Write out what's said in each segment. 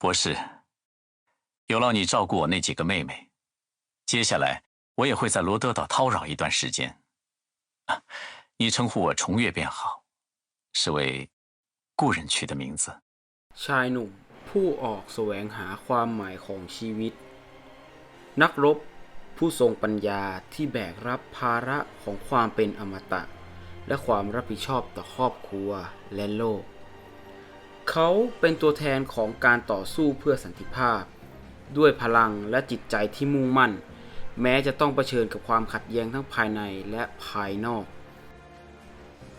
博士，有劳你照顾我那几个妹妹。接下来我也会在罗德岛叨扰一段时间。啊，你称呼我重月便好，是为故人取的名字。 ชายหนุ่มผู้ออกแสวงหาความหมายของชีวิต นักรบผู้ทรงปัญญาที่แบกรับภาระของความเป็นอมตะ และความรับผิดชอบต่อครอบครัวและโลก เขาเป็นตัวแทนของการต่อสู้เพื่อสันติภาพ ด้วยพลังและจิตใจที่มุ่งมั่น แม้จะต้องเผชิญกับความขัดแย้งทั้งภายในและภายนอก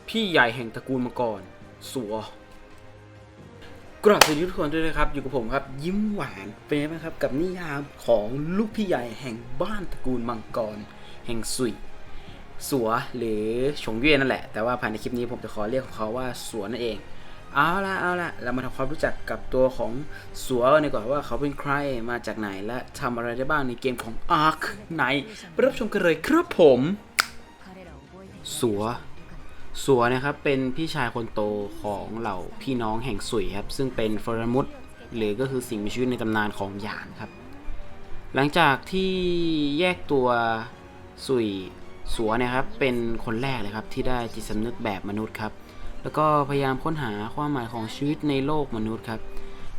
พี่ใหญ่แห่งตระกูลมังกร สัวกราบสวัสดีทุกคนด้วยนะครับ อยู่กับผมครับ ยิ้มหวานเป็นไงบ้างครับ กับนิยามของลูกพี่ใหญ่แห่งบ้านตระกูลมังกร แห่งสุยสัวหรือฉงเย่นั่นแหละ แต่ว่าภายในคลิปนี้ผมจะขอเรียกของเขาว่าสัวนั่นเอง เอาละเอาละเรามาทำความรู้จักกับตัวของสัวกันดีกว่าว่าเขาเป็นใครมาจากไหนและทำอะไรได้บ้างในเกมของ Ark ไหนไปรับชมกันเลยครับผม สัว สัวนะครับเป็นพี่ชายคนโตของเหล่าพี่น้องแห่งสุยครับ ซึ่งเป็นฟรมุตหรือก็คือสิ่งมีชีวิตในตำนานของหยานครับ หลังจากที่แยกตัวสุยสัวนะครับเป็นคนแรกเลยครับที่ได้จิตสำนึกแบบมนุษย์ครับ แล้วก็พยายามค้นหาความหมายของชีวิตในโลกมนุษย์ครับ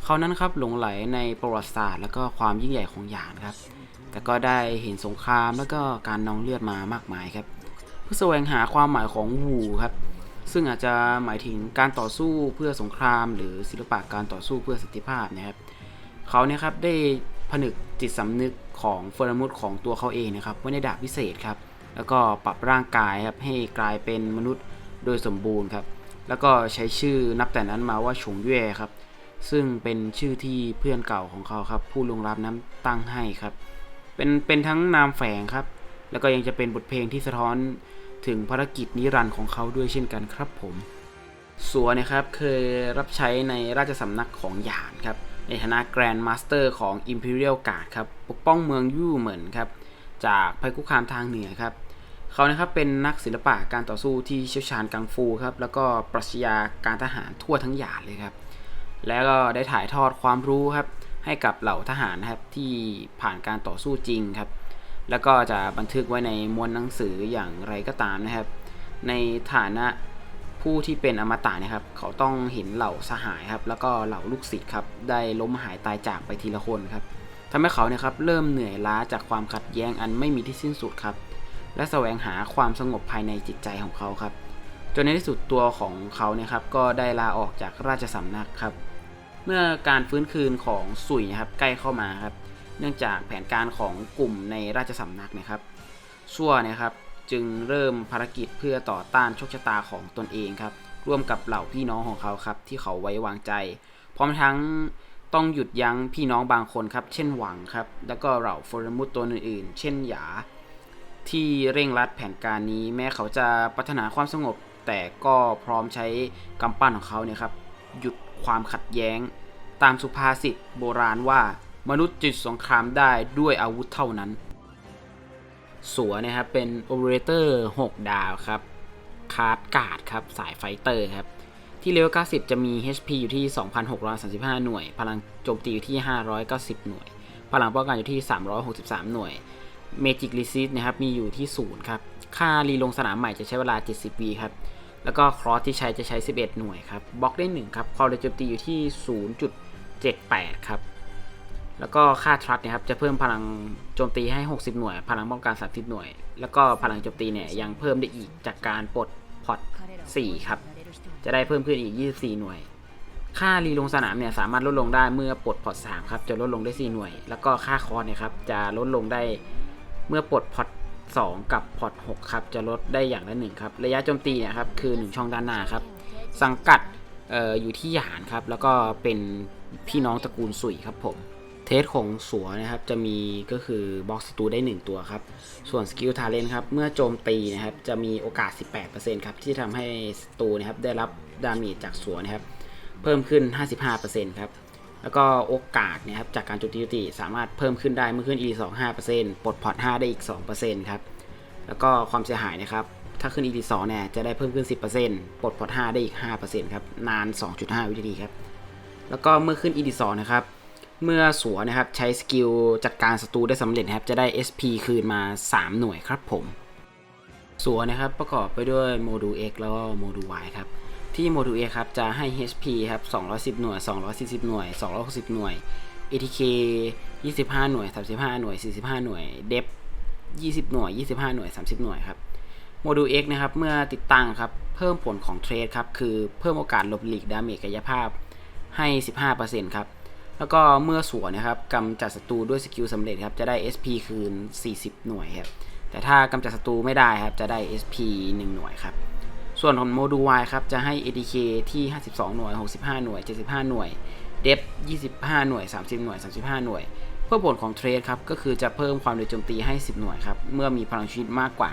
เขานั้นครับหลงไหลในประวัติศาสตร์ แล้วก็ความยิ่งใหญ่ของหยานครับ แต่ก็ได้เห็นสงครามแล้วก็การนองเลือดมามากมายครับเพื่อแสวงหาความหมายของวูครับซึ่งอาจจะหมายถึงการต่อสู้เพื่อสงคราม หรือศิลปะการต่อสู้เพื่อสันติภาพนะครับเขาเนี่ยครับได้ผนึกจิตสำนึกของเฟอร์มุตของตัวเขาเองนะครับไว้ในดาบพิเศษครับแล้วก็ปรับร่างกายครับให้กลายเป็นมนุษย์โดยสมบูรณ์ครับ แล้วก็ใช้ชื่อนับแต่นั้นมาว่าฉงเย่ครับ ซึ่งเป็นชื่อที่เพื่อนเก่าของเขาครับ ผู้ลงลับนั้นตั้งให้ครับ เป็นเป็นทั้งนามแฝงครับ แล้วก็ยังจะเป็นบทเพลงที่สะท้อนถึงภารกิจนิรันดร์ของเขาด้วยเช่นกันครับผม สัวนะครับเคยรับใช้ในราชสำนักของหยานครับ ในฐานะแกรนด์มาสเตอร์ของ Imperial Guard ครับ ปกป้องเมืองยู่เหมินครับ จากภัยคุกคามทางเหนือครับ เขานะครับเป็นนักศิลปะการต่อสู้ที่เชี่ยวชาญกังฟูครับแล้วก็ปรัชญาการทหารทั่วทั้งหยานเลยครับ แล้วก็ได้ถ่ายทอดความรู้ครับให้กับเหล่าทหารนะครับที่ผ่านการต่อสู้จริงครับ แล้วก็จะบันทึกไว้ในมวลหนังสืออย่างไรก็ตามนะครับ ในฐานะผู้ที่เป็นอมตะนะครับ เขาต้องเห็นเหล่าสหายครับ แล้วก็เหล่าลูกศิษย์ครับได้ล้มหายตายจากไปทีละคนครับทำให้เขาเนี่ยครับเริ่มเหนื่อยล้าจากความขัดแย้งอันไม่มีที่สิ้นสุดครับ และแสวงหาความสงบภายในจิตใจของเขาครับ จนในที่สุดตัวของเขาเนี่ยครับก็ได้ลาออกจากราชสำนักครับ เมื่อการฟื้นคืนของสุยนะครับใกล้เข้ามาครับ เนื่องจากแผนการของกลุ่มในราชสำนักนะครับชั่วนะครับจึงเริ่มภารกิจเพื่อต่อต้านโชคชะตาของตนเองครับ ร่วมกับเหล่าพี่น้องของเขาครับ ที่เขาไว้วางใจ พร้อมทั้งต้องหยุดยั้งพี่น้องบางคนครับ เช่นหวังครับ แล้วก็เหล่าฟอร์มุตตัวอื่นๆ เช่นหยา ที่เร่งรัดแผนการนี้ แม้เขาจะปรารถนาความสงบ แต่ก็พร้อมใช้กำปั้นของเขาเนี่ยครับหยุดความขัดแย้ง ตามสุภาษิตโบราณว่า มนุษย์จุดสงครามได้ด้วยอาวุธเท่านั้น สัวนะครับเป็นโอเปอเรเตอร์ 6 ดาวครับคาร์ดการ์ดครับสายไฟเตอร์ครับที่เลเวล90 จะมี HP อยู่ที่ 2,635 หน่วย พลังโจมตีอยู่ที่ 590 หน่วย พลังป้องกันอยู่ที่ 363 หน่วย Magic Resist นะครับมีอยู่ที่0ครับค่ารีลงสนามใหม่จะใช้เวลา 70วีครับแล้วก็ครอสที่ใช้จะใช้ 11 หน่วยครับบล็อกได้ 1 ครับความเร็วโจมตีอยู่ที่ 0.78 ครับ แล้วก็ค่าทรัสเนะครับจะเพิ่มพลังโจมตีให้ 60 หน่วย พลังป้องกัน 30 หน่วย แล้วก็พลังโจมตีเนี่ยยังเพิ่มได้อีกจากการปลดพอต4ครับ จะได้เพิ่มขึ้นอีก 24 หน่วย ค่ารีลงสนามเนี่ยสามารถลดลงได้เมื่อปลดพอต3ครับจะลดลงได้ 4 หน่วย แล้วก็ค่าคอร์สเนี่ยครับจะลดลงได้ เมื่อปลดพอร์ต2กับพอร์ต6ครับจะลดได้อย่างละ1ครับระยะโจมตีเนี่ยครับคือ 1 ช่องด้านหน้าครับสังกัดอออยู่ที่หยานครับแล้วก็เป็นพี่น้องตระกูลสุยครับผมเทสของสัวนะครับจะมีก็คือบล็อกสตูได้ 1 ตัวครับส่วนสกิลทาเลนครับเมื่อโจมตีนะครับจะมีโอกาส 18%ครับที่ทำให้สตูนะครับได้รับดาเมจจากสัวนะครับเพิ่มขึ้น 55%ครับ แล้วก็โอกาสเนะครับจากการโจมตียุติสามารถเพิ่มขึ้นได้เมื่อขึ้น e 2 5%ปลดพอร์ต5ได้อีก 2%ครับ แล้วก็ความเสียหายนะครับ ถ้าขึ้น e 2เนี่ยจะได้เพิ่มขึ้น 10%ปลดพอร์ต5ได้อีก 5%ครับ นาน 2.5 วินาทีครับ แล้วก็เมื่อขึ้น e 2นะครับ เมื่อสัวนะครับใช้สกิลจัดการศัตรูได้สำเร็จครับ จะได้ SP คืนมา 3 หน่วยครับผม สัวนะครับประกอบไปด้วยโมดูล X แล้วก็โมดูล Y ครับ ที่โมดูล X ครับ จะให้ HP ครับ 210 หน่วย 240 หน่วย 260 หน่วย ATK 25 หน่วย 35 หน่วย 45 หน่วย d e p 20 หน่วย 25 หน่วย 30 หน่วยครับ โมดูล X นะครับ เมื่อติดตั้งครับ เพิ่มผลของเทรดครับ คือเพิ่มโอกาสหลบหลีกดาเมจกายภาพให้ 15%ครับ แล้วก็เมื่อสวนนะครับกำจัดศัตรูด้วยสกิลสำเร็จครับ จะได้ SP คืน 40 หน่วยครับ แต่ถ้ากำจัดศัตรูไม่ได้ครับ จะได้ SP 1 หน่วยครับ ส่วนของโมดูล Y ครับ จะให้ ATK ที่ 52 หน่วย 65 หน่วย 75 หน่วย d e p 25 หน่วย 30 หน่วย 35 หน่วย เพื่อผลของเทรดครับ ก็คือจะเพิ่มความเร็วโจมตีให้ 10 หน่วยครับ เมื่อมีพลังชีวิตมากกว่า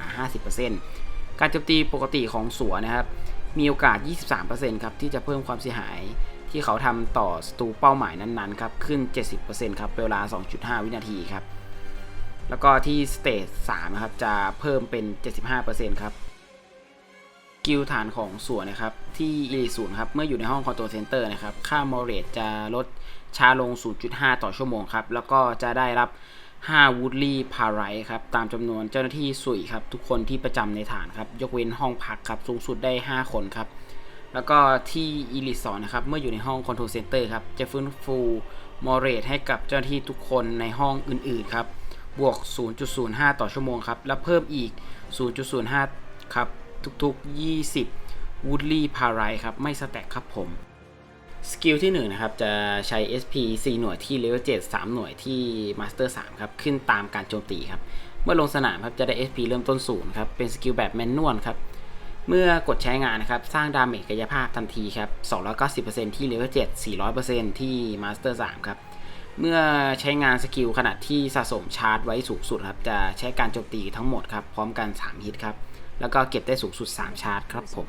50%การโจมตีปกติของสัวนะครับ มีโอกาส 23%ครับ ที่จะเพิ่มความเสียหายที่เขาทำต่อศัตรูเป้าหมายนั้นๆครับ ขึ้น 70%ครับเป็นเวลา 2.5 วินาทีครับ แล้วก็ที่สเตจ3นะครับ จะเพิ่มเป็น 75%ครับ กิลฐานของส่วนนะครับ ที่อีลิศูนย์ครับ เมื่ออยู่ในห้องคอนโทรลเซนเตอร์นะครับ ค่ามอเรตจะลดช้าลง 0.5 ต่อชั่วโมงครับ แล้วก็จะได้รับ 5 วูดลี่พาไรครับ ตามจำนวนเจ้าหน้าที่สุยครับ ทุกคนที่ประจำในฐานครับ ยกเว้นห้องพักครับ สูงสุดได้ 5 คนครับ แล้วก็ที่อีลิสอนนะครับ เมื่ออยู่ในห้องคอนโทรลเซนเตอร์ครับ จะฟื้นฟูมอเรตให้กับเจ้าหน้าที่ทุกคนในห้องอื่นๆครับ บวก 0.05 ต่อชั่วโมงครับ และเพิ่มอีก 0.05 ครับ ทุกๆ 20วูดลี่พาไรครับ ไม่สแต็กครับผม สกิลที่1นะครับ จะใช้ SP 4 หน่วยที่เลเวล7 3 หน่วยที่มาสเตอร์3ครับ ขึ้นตามการโจมตีครับ เมื่อลงสนามครับ จะได้ SP เริ่มต้น0ครับ เป็นสกิลแบบแมนนวลครับ เมื่อกดใช้งานนะครับ สร้างดาเมจกายภาพทันทีครับ 290%ที่เลเวล7 400%ที่มาสเตอร์3ครับเมื่อใช้งานสกิลขนาดที่สะสมชาร์จไว้สูงสุดครับ จะใช้การโจมตีทั้งหมดครับ พร้อมกัน 3 ฮิตครับ แล้วก็เก็บได้สูงสุด 3 ชาร์จครับผม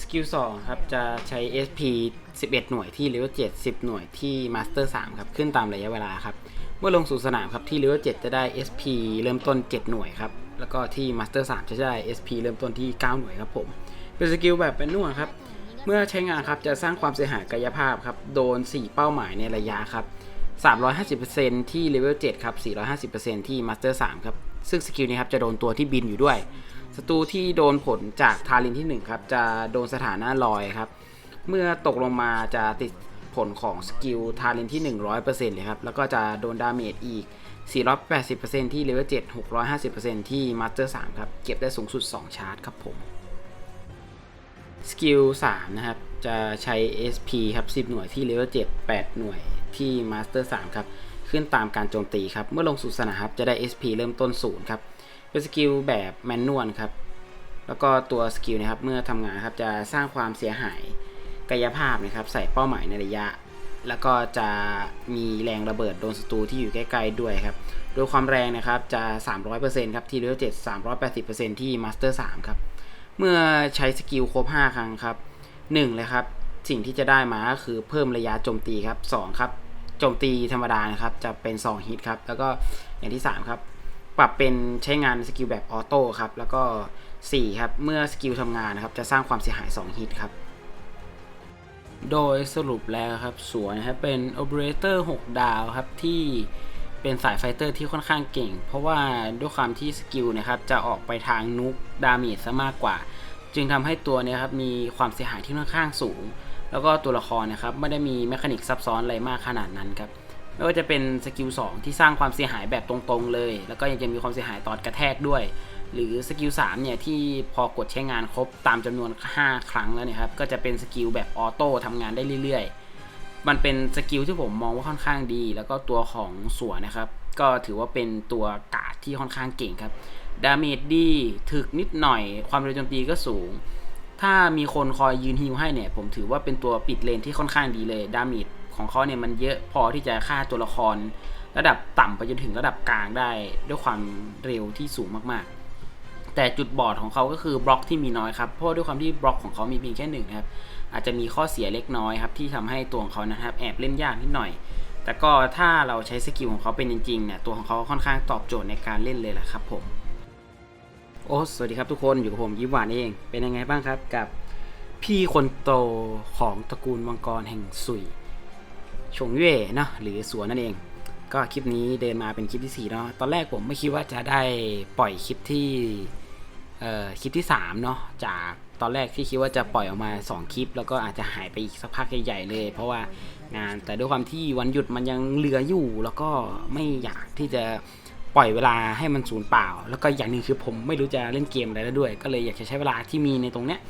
สกิล2ครับ จะใช้ SP 11 หน่วยที่เลเวล7 10 หน่วยที่มาสเตอร์3ครับ ขึ้นตามระยะเวลาครับ เมื่อลงสู่สนามครับที่เลเวล7จะได้ SP เริ่มต้น 7 หน่วยครับ แล้วก็ที่มาสเตอร์3จะได้ SP เริ่มต้นที่ 9 หน่วยครับผม เป็นสกิลแบบเป็นนวดครับ เมื่อใช้งานครับจะสร้างความเสียหายกายภาพครับ โดน 4 เป้าหมายในระยะครับ 350%ที่เลเวล7ครับ 450%ที่มาสเตอร์3ครับ ซึ่งสกิลนี้ครับจะโดนตัวที่บินอยู่ด้วยศัตรูที่โดนผลจากทารินที่1ครับจะโดนสถานะลอยครับ เมื่อตกลงมาจะติดผลของสกิลทารินที่ 100%เลยครับ แล้วก็จะโดนดาเมจอีก 480%ที่เลเวล7 650%ที่มาสเตอร์3ครับ เก็บได้สูงสุด 2 ชาร์จครับผม สกิล3นะครับ จะใช้ SP ครับ 10 หน่วยที่เลเวล7 8 หน่วยที่มาสเตอร์3ครับ ขึ้นตามการโจมตีครับ เมื่อลงสู่สนามครับจะได้ SP เริ่มต้น0ครับ เป็นสกิลแบบแมนนวลครับ แล้วก็ตัวสกิลนะครับ เมื่อทำงานครับจะสร้างความเสียหายกายภาพนะครับ ใส่เป้าหมายในระยะ แล้วก็จะมีแรงระเบิดโดนศัตรูที่อยู่ใกล้ๆด้วยครับ โดยความแรงนะครับจะ 300%ครับ ที่เลเวล7 380%ที่มาสเตอร์3ครับ เมื่อใช้สกิลครบ 5 ครั้งครับ 1 เลยครับ สิ่งที่จะได้มาก็คือเพิ่มระยะโจมตีครับ 2 ครับ จมตีธรรมดานะครับ จะเป็น2ฮิตครับ แล้วก็อย่างที่ 3 ครับ ปรับเป็นใช้งานสกิลแบบออโต้ครับ แล้วก็ 4 ครับ เมื่อสกิลทำงานนะครับ จะสร้างความเสียหาย 2 ฮิตครับ โดยสรุปแล้วครับ สวนนะครับ เป็นโอเปอเรเตอร์6ดาวครับ ที่เป็นสายไฟเตอร์ที่ค่อนข้างเก่ง เพราะว่าด้วยความที่สกิลนะครับ จะออกไปทางนุกดาเมจซะมากกว่า จึงทำให้ตัวเนี้ครับ มีความเสียหายที่ค่อนข้างสูง แล้วก็ตัวละครนะครับไม่ได้มีแมคานิกซับซ้อนอะไรมากขนาดนั้นครับไม่ว่าจะเป็นสกิล2ที่สร้างความเสียหายแบบตรงๆเลย แล้วก็ยังจะมีความเสียหายตอนกระแทกด้วย หรือสกิล3เนี่ยที่พอกดใช้งานครบตามจำนวน 5 ครั้งแล้วเนี่ยครับก็จะเป็นสกิลแบบออโต้ทำงานได้เรื่อยๆ มันเป็นสกิลที่ผมมองว่าค่อนข้างดี แล้วก็ตัวของสัวนะครับ ก็ถือว่าเป็นตัวกาดที่ค่อนข้างเก่งครับดาเมจดีถึกนิดหน่อยความเร็วโจมตีก็สูง ถ้ามีคนคอยยืนฮิวให้เนี่ย ผมถือว่าเป็นตัวปิดเลนที่ค่อนข้างดีเลย ดาเมจของเขาเนี่ยมันเยอะพอที่จะฆ่าตัวละคร ระดับต่ำไปจนถึงระดับกลางได้ด้วยความเร็วที่สูงมากๆ แต่จุดบอดของเขาก็คือบล็อกที่มีน้อยครับ เพราะด้วยความที่บล็อกของเขามีเพียงแค่หนึ่งครับ อาจจะมีข้อเสียเล็กน้อยครับที่ทำให้ตัวของเขานะครับ แอบเล่นยากนิดหน่อย แต่ก็ถ้าเราใช้สกิลของเขาเป็นจริงๆเนี่ยตัวของเขาค่อนข้างตอบโจทย์ในการเล่นเลยแหละครับผม อ้สวัสดีครับทุกคนอยู่กับผมยิ้มหวานเองเป็นยังไงบ้างครับกับพี่คนโตของตระกูลมังกรแห่งสุยชงเย่เนาะหรือสวนนั่นเอง ก็คลิปนี้เดินมาเป็นคลิปที่ 4 เนาะตอนแรกผมไม่คิดว่าจะได้ปล่อยคลิปที่เอ่อคลิปที่3เนาะจากตอนแรกที่คิดว่าจะปล่อยออกมา 2 คลิป แล้วก็อาจจะหายไปอีกสักพักใหญ่ๆเลย เพราะว่างานแต่ด้วยความที่วันหยุดมันยังเหลืออยู่ แล้วก็ไม่อยากที่จะ ปล่อยเวลาให้มันสูญเปล่า แล้วก็อย่างหนึ่งคือผมไม่รู้จะเล่นเกมอะไรแล้วด้วย ก็เลยอยากจะใช้เวลาที่มีในตรงเนี้ย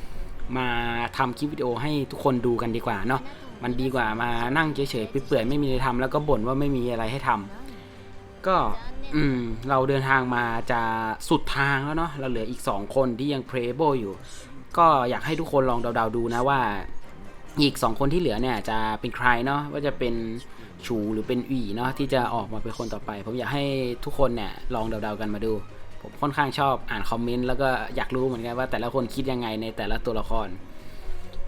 มาทำคลิปวิดีโอให้ทุกคนดูกันดีกว่าเนาะมันดีกว่ามานั่งเฉยๆเปื่อยๆไม่มีอะไรทำแล้วก็บ่นว่าไม่มีอะไรให้ทำก็อืมเราเดินทางมาจะสุดทางแล้วเนาะเราเหลืออีก 2 คนที่ยัง playable อยู่ ก็อยากให้ทุกคนลองเดาๆดูนะว่า อีก 2 คนที่เหลือเนี่ยจะเป็นใครเนาะว่าจะเป็น ชูหรือเป็นอีเนาะที่จะออกมาเป็นคนต่อไป ผมอยากให้ทุกคนเนี่ยลองเดาๆกันมาดู ผมค่อนข้างชอบอ่านคอมเมนต์แล้วก็อยากรู้เหมือนกันว่าแต่ละคนคิดยังไงในแต่ละตัวละคร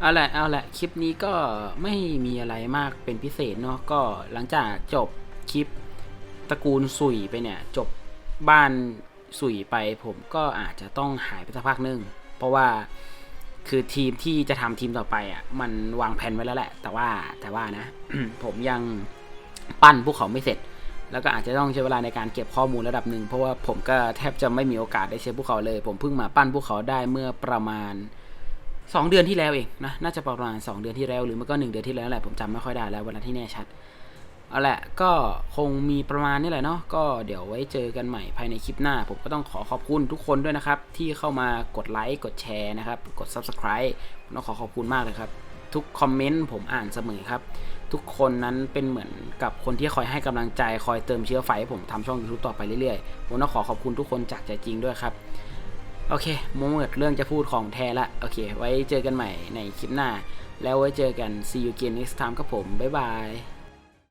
เอาละเอาละคลิปนี้ก็ไม่มีอะไรมากเป็นพิเศษเนาะก็หลังจากจบคลิปตระกูลสุยไปเนี่ยจบบ้านสุยไป ผมก็อาจจะต้องหายไปสักพักหนึงเพราะว่าคือทีมที่จะทำทีมต่อไปอะมันวางแผนไว้แล้วแหละ แต่ว่าแต่ว่านะ ผมยัง ปั้นพวกเขาไม่เสร็จ แล้วก็อาจจะต้องใช้เวลาในการเก็บข้อมูลระดับหนึ่งเพราะว่าผมก็แทบจะไม่มีโอกาสได้ใช้พวกเขาเลย ผมเพิ่งมาปั้นพวกเขาได้เมื่อประมาณสองเดือนที่แล้วเองนะน่าจะประมาณสองเดือนที่แล้วหรือมันก็หนึ่งเดือนที่แล้วแหละผมจำไม่ค่อยได้แล้วเวลาที่แน่ชัดเอาแหละก็คงมีประมาณนี้แหละเนาะก็เดี๋ยวไว้เจอกันใหม่ภายในคลิปหน้า ผมก็ต้องขอขอบคุณทุกคนด้วยนะครับ ที่เข้ามากดไลค์กดแชร์นะครับ กด Subscribe ต้องขอขอบคุณมากเลยครับ ทุกคอมเมนต์ผมอ่านเสมอครับ ทุกคนนั้นเป็นเหมือนกับคนที่คอยให้กำลังใจ คอยเติมเชื้อไฟให้ผมทำช่อง YouTube ต่อไปเรื่อยๆ ผมต้องขอขอบคุณทุกคนจากใจจริงด้วยครับ โอเคโมเมดเรื่องจะพูดของแท้ละ โอเค ไว้เจอกันใหม่ในคลิปหน้า แล้วไว้เจอกัน see you again next time ครับผม บ๊ายบาย